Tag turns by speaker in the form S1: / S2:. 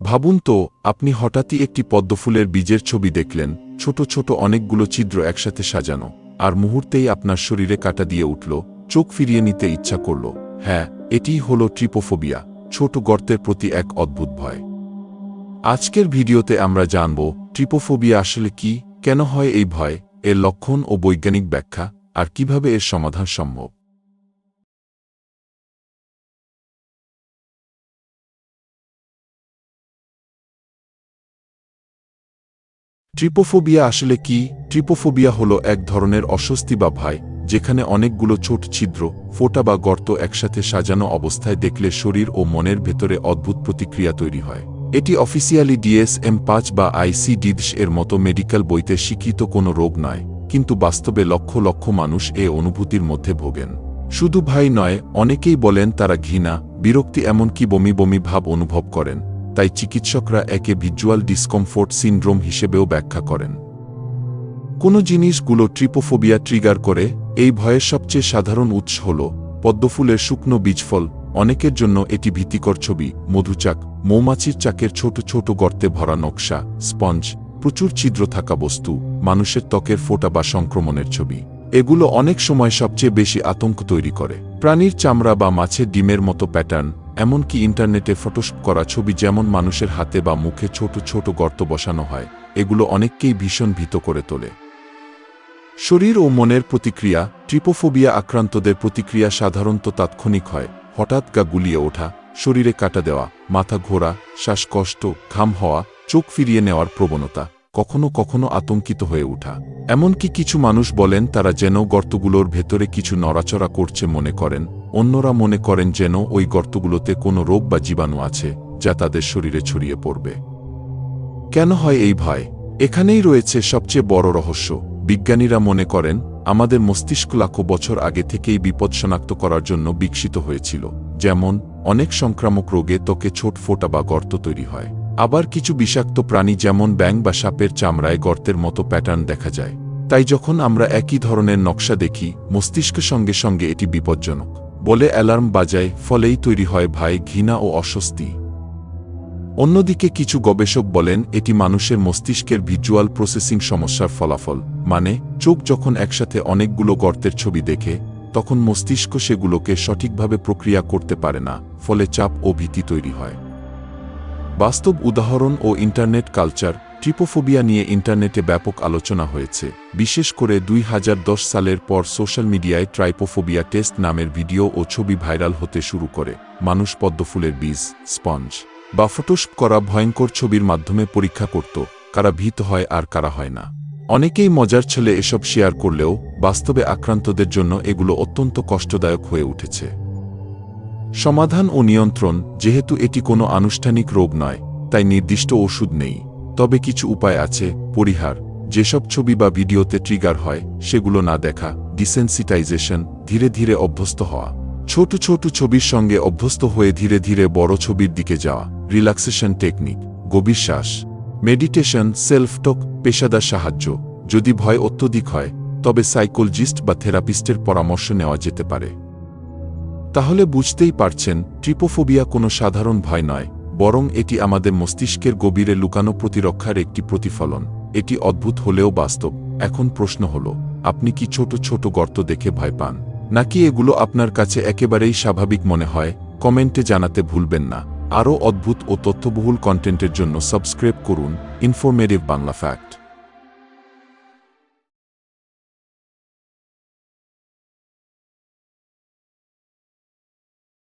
S1: ভাবুন তো, আপনি হঠাৎই একটি পদ্মফুলের বীজের ছবি দেখলেন, ছোট ছোট অনেকগুলো ছিদ্র একসাথে সাজানো, আর মুহূর্তেই আপনার শরীরে কাটা দিয়ে উঠল, চোখ ফিরিয়ে নিতে ইচ্ছা করল হ্যাঁ এটিই হল ট্রিপোফোবিয়া, ছোট গর্তের প্রতি এক অদ্ভুত ভয়। আজকের ভিডিওতে আমরা জানব, ট্রিপোফোবিয়া আসলে কি, কেন হয় এই ভয়, এর লক্ষণ ও বৈজ্ঞানিক ব্যাখ্যা, আর কীভাবে এর সমাধান সম্ভব। ট্রিপোফোবিয়া আসলে কি? ট্রিপোফোবিয়া হলো এক ধরনের অস্বস্তি বা ভয়, যেখানে অনেকগুলো ছোট ছিদ্র, ফোটা বা গর্ত একসাথে সাজানো অবস্থায় দেখলে শরীর ও মনের ভেতরে অদ্ভুত প্রতিক্রিয়া তৈরি হয়। এটি অফিসিয়ালি ডিএসএম পাঁচ বা আইসিডিডস এর মতো মেডিকেল বইতে স্বীকৃত কোনো রোগ নয়, কিন্তু বাস্তবে লক্ষ লক্ষ মানুষ এ অনুভূতির মধ্যে ভোগেন। শুধু ভাই নয়, অনেকেই বলেন তারা ঘৃণা, বিরক্তি এমনকি বমি বমি ভাব অনুভব করেন। তাই চিকিৎসকরা একে ভিজুয়াল ডিসকমফোর্ট সিনড্রোম হিসেবেও ব্যাখ্যা করেন। কোনো জিনিসগুলো ট্রিপোফোবিয়া ট্রিগার করে, এই ভয়ের সবচেয়ে সাধারণ উৎস হল পদ্মফুলের শুকনো বীজফল। অনেকের জন্য এটি ভীতিকর ছবি, মধুচাক, মৌমাছির চাকের ছোট ছোট গর্তে ভরা নকশা, স্পঞ্জ, প্রচুর ছিদ্র থাকা বস্তু, মানুষের ত্বকের ফোটা বা সংক্রমণের ছবি। এগুলো অনেক সময় সবচেয়ে বেশি আতঙ্ক তৈরি করে। প্রাণীর চামড়া বা মাছের ডিমের মতো প্যাটার্ন এমনকি ইন্টারনেটে ফটোশপ করা ছবি যেমন মানুষের হাতে বা মুখে ছোট ছোট গর্ত বসানো হয়, এগুলো অনেককেই ভীষণ ভীত করে তোলে। শরীর ও মনের প্রতিক্রিয়া, ট্রিপোফোবিয়া আক্রান্তদের প্রতিক্রিয়া সাধারণত তাৎক্ষণিক হয়, হঠাৎ গা গুলিয়ে ওঠা, শরীরে কাটা দেওয়া, মাথা ঘোরা, শ্বাসকষ্ট, ঘাম হওয়া, চোখ ফিরিয়ে নেওয়ার প্রবণতা, কখনো কখনো আতঙ্কিত হয়ে ওঠা। এমনকি কিছু মানুষ বলেন তারা যেন গর্তগুলোর ভেতরে কিছু নড়াচড়া করছে মনে করেন অন্যরা মনে করেন যেন ওই গর্তগুলোতে কোনো রোগ বা জীবাণু আছে, যা তাদের শরীরে ছড়িয়ে পড়বে। কেন হয় এই ভয়? এখানেই রয়েছে সবচেয়ে বড় রহস্য। বিজ্ঞানীরা মনে করেন, আমাদের মস্তিষ্ক লাখো বছর আগে থেকেই বিপদ শনাক্ত করার জন্য বিকশিত হয়েছিল। যেমন, অনেক সংক্রামক রোগে ত্বকে ছোট ফোঁটা বা গর্ত তৈরি হয়। আবার কিছু বিষাক্ত প্রাণী যেমন ব্যাং বা সাপের চামড়ায় গর্তের মতো প্যাটার্ন দেখা যায়। তাই যখন আমরা একই ধরনের নকশা দেখি মস্তিষ্কের সঙ্গে সঙ্গে এটি বিপজ্জনক। বলে অ্যালার্ম বাজায়, ফলেই তৈরি হয় ভাই, ঘৃণা ও অস্বস্তি। অন্যদিকে কিছু গবেষক বলেন, এটি মানুষের মস্তিষ্কের ভিজুয়াল প্রসেসিং সমস্যার ফলাফল। মানে চোখ যখন একসাথে অনেকগুলো গর্তের ছবি দেখে, তখন মস্তিষ্ক সেগুলোকে সঠিকভাবে প্রক্রিয়া করতে পারে না, ফলে চাপ ও ভীতি তৈরি হয়। বাস্তব উদাহরণ ও ইন্টারনেট কালচার ট্রিপোফোবিয়া নিয়ে ইন্টারনেটে ব্যাপক আলোচনা হয়েছে। বিশেষ করে দুই হাজার দশ সালের পর সোশ্যাল মিডিয়ায় ট্রাইপোফোবিয়া টেস্ট নামের ভিডিও ও ছবি ভাইরাল হতে শুরু করে। মানুষ পদ্মফুলের বীজ, স্পঞ্জ বা ফটোশপ করা ভয়ঙ্কর ছবির মাধ্যমে পরীক্ষা করত, কারা ভীত হয় আর কারা হয় না। অনেকেই মজার ছেলে এসব শেয়ার করলেও বাস্তবে আক্রান্তদের জন্য এগুলো অত্যন্ত কষ্টদায়ক হয়ে উঠেছে। সমাধান ও নিয়ন্ত্রণ, যেহেতু এটি কোনো আনুষ্ঠানিক রোগ নয়, তাই নির্দিষ্ট ওষুধ নেই। তবে কিছু উপায় আছে, পরিহার। যেসব ছবি বা ভিডিওতে ট্রিগার হয়, সেগুলো না দেখা ডিসেন্সিটাইজেশন ধীরে ধীরে অভ্যস্ত হওয়া। ছোট ছোট ছবির সঙ্গে অভ্যস্ত হয়ে ধীরে ধীরে বড় ছবির দিকে যাওয়া। রিল্যাক্সেশন টেকনিক গভীর শ্বাস। মেডিটেশন সেলফ টক পেশাদার সাহায্য। যদি ভয় অত্যধিক হয়, তবে সাইকোলজিস্ট বা থেরাপিস্টের পরামর্শ নেওয়া যেতে পারে। তাহলে বুঝতেই পারছেন ট্রিপোফোবিয়া কোনো সাধারণ ভয় নয়। বরং এটি আমাদের মস্তিষ্কের গভীরে লুকানো প্রতিরক্ষার একটি প্রতিফলন। এটি অদ্ভুত হলেও বাস্তব। এখন প্রশ্ন হল, আপনি কি ছোট ছোট গর্ত দেখে ভয় পান? নাকি এগুলো আপনার কাছে একেবারেই স্বাভাবিক মনে হয়? কমেন্টে জানাতে ভুলবেন না। আরও অদ্ভুত ও তথ্যবহুল কন্টেন্টের জন্য সাবস্ক্রাইব করুন ইনফরমেটিভ বাংলা ফ্যাক্ট।